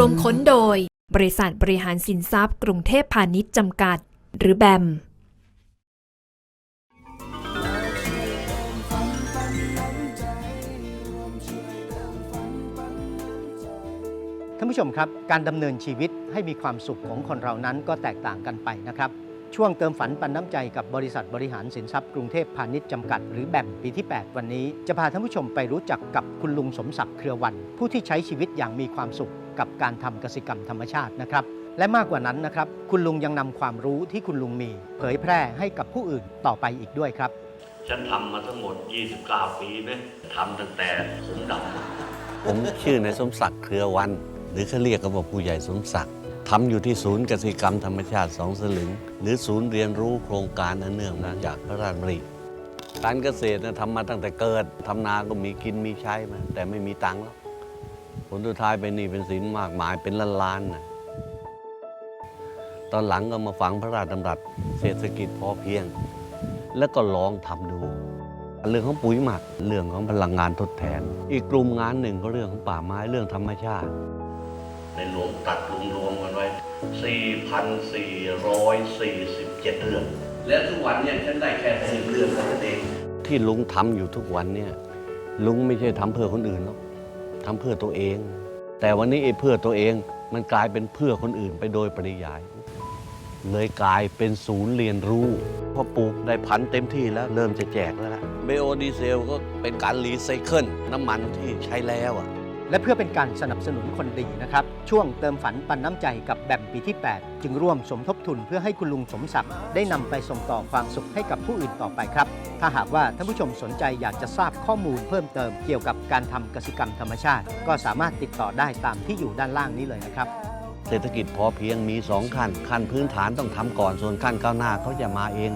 รวมค้นโดย บริษัทบริหารสินทรัพย์ กรุงเทพพาณิชย์จำกัด หรือแบมท่านผู้ชมครับ การดำเนินชีวิตให้มีความสุขของคนเรานั้นก็แตกต่างกันไปนะครับ ช่วงเติมฝันปันน้ำใจกับบริษัทบริหารสินทรัพย์กรุงเทพพาณิชย์จำกัด หรือแบมปีที่ 8 วันนี้ จะพาท่านผู้ชมไปรู้จักกับคุณลุงสมศักดิ์เครือวัน ผู้ที่ใช้ชีวิตอย่างมีความสุขกับการทำกสิกรรมธรรมชาตินะครับ และมากกว่านั้นนะครับ คุณลุงยังนำความรู้ที่คุณลุงมี เผยแพร่ให้กับผู้อื่นต่อไปอีกด้วยครับ ฉันทำมาทั้งหมด 29 ปีไหมทำตั้งแต่ผมดำผมชื่อนายสมศักดิ์เครือวัน หรือเขาเรียกกันว่าผู้ใหญ่สมศักดิ์ ทำอยู่ที่ศูนย์กสิกรรมธรรมชาติสองสลึง หรือศูนย์เรียนรู้โครงการอันเนื่องมาจากพระราชดำริการเกษตรนะทำมาตั้งแต่เกิดทำนาก็มีกินมีใช้มาแต่ไม่มีตังค์แล้วผลสุดท้ายเป็นหนี้เป็นสินมากมายเป็นล้านล้านๆนะตอนหลังก็มาฝังพระราชดำรัสเศรษฐกิจพอเพียง แล้วก็ลองทำดู เรื่องของปุ๋ยหมักเรื่องของพลังงานทดแทน อีกกลุ่มงานหนึ่งก็เรื่องของป่าไม้เรื่องธรรมชาติ ในหลวงตัดรวมๆกันไว้ 4,447 เรื่อง และทุกวันเนี่ยฉันได้แค่สิบเรื่องเท่านั้นเอง ที่ลุงทำอยู่ทุกวันเนี่ย ลุงไม่ใช่ทำเพื่อคนอื่นหรอกทำเพื่อตัวเอง แต่วันนี้ไอ้เพื่อตัวเองมันกลายเป็นเพื่อคนอื่นไปโดยปริยาย เลยกลายเป็นศูนย์เรียนรู้พอปลูกได้พันธุ์เต็มที่แล้วเริ่มจะแจกแล้วล่ะเบโอดีเซลก็เป็นการรีไซเคิลน้ำมันที่ใช้แล้วอะ และเพื่อเป็นการสนับสนุนคนดีนะครับ ช่วงเติมฝันปันน้ำใจกับแบมปีที่ 8 จึงร่วมสมทบทุนเพื่อให้คุณลุงสมศักดิ์ได้นำไปส่งต่อความสุขให้กับผู้อื่นต่อไปครับ ถ้าหากว่าท่านผู้ชมสนใจอยากจะทราบข้อมูลเพิ่มเติมเกี่ยวกับการทำกสิกรรมธรรมชาติ ก็สามารถติดต่อได้ตามที่อยู่ด้านล่างนี้เลยนะครับ เศรษฐกิจพอเพียงมีสองขั้นขั้นพื้นฐานต้องทำก่อนส่วนขั้นก้าวหน้าเขาจะมาเอง